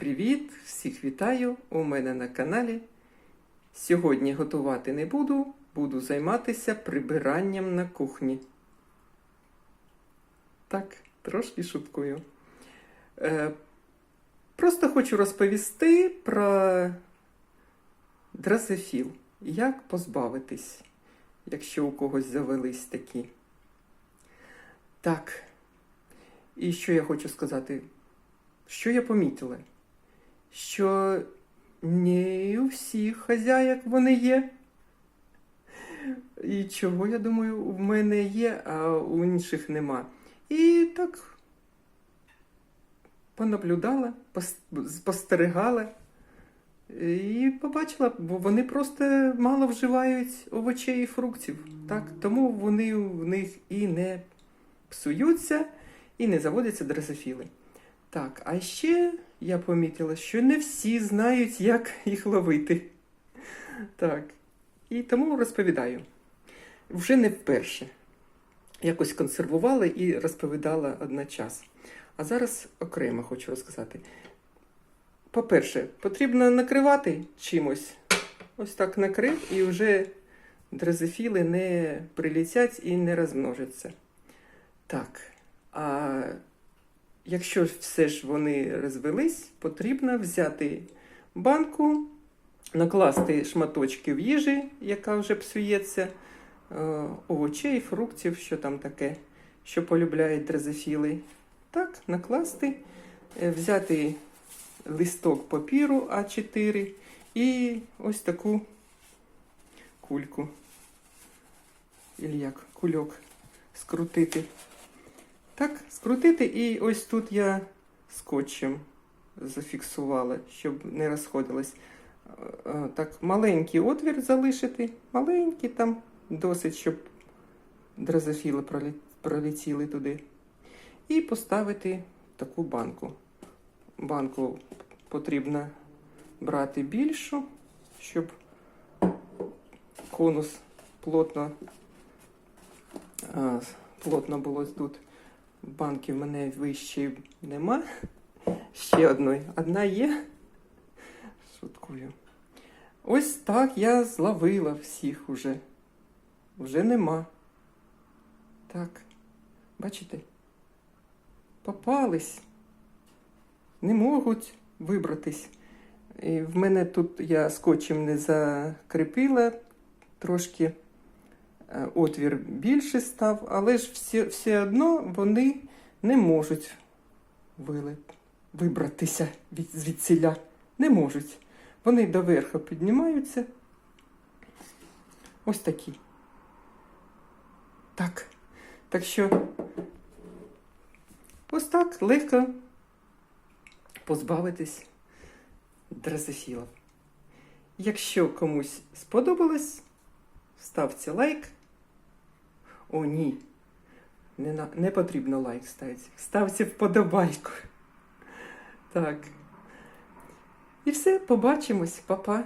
Привіт! Всіх вітаю! У мене на каналі. Сьогодні готувати не буду, буду займатися прибиранням на кухні. Так, трошки шуткую. Е, просто хочу розповісти про дрозофіл. Як позбавитись, якщо у когось завелись такі. Так. І що я хочу сказати? Що я помітила? Що не у всіх хазяїк вони є. І чого, я думаю, в мене є, а у інших нема. І так понаблюдала, пос- спостерігала і побачила, бо вони просто мало вживають овочей і фруктів. Так? Тому вони в них і не псуються, і не заводяться дрозофіли. Так, а ще я помітила, що не всі знають, як їх ловити. Так. І тому розповідаю. Вже не вперше. Якось консервувала і розповідала одночас. А зараз окремо хочу розказати. По-перше, потрібно накривати чимось. Ось так накрив, і вже дрозофіли не прилітять і не розмножаться. Так. А якщо все ж вони розвелись, потрібно взяти банку, накласти шматочки в їжі, яка вже псується, е, овочей, фруктів, що там таке, що полюбляють дрозофіли. Так, накласти, е, взяти листок папіру А4 і ось таку кульку. Ілі як кульок скрутити. Так, скрутити, і ось тут я скотчем зафіксувала, щоб не розходилось. Е, е, Так, маленький отвір залишити, маленький там, досить, щоб дрозофіли пролетіли туди. І поставити таку банку. Банку потрібно брати більшу, щоб конус плотно, плотно було тут. Банки в мене вищої нема. Ще одної. Одна є. Шуткую. Ось так я зловила всіх уже. Вже нема. Так. Бачите? Попались. Не можуть вибратись. І в мене тут я скотчем не закріпила трошки отвір більше став, але ж все, все одно вони не можуть вибратися від звідсіля. Не можуть. Вони доверху піднімаються. Ось такі. Так. Так що ось так легко позбавитись дрозофілів. Якщо комусь сподобалось, ставте лайк. О, ні. Не, на... не потрібно лайк ставити. Ставте вподобайку. Так. І все, побачимось, Па-па.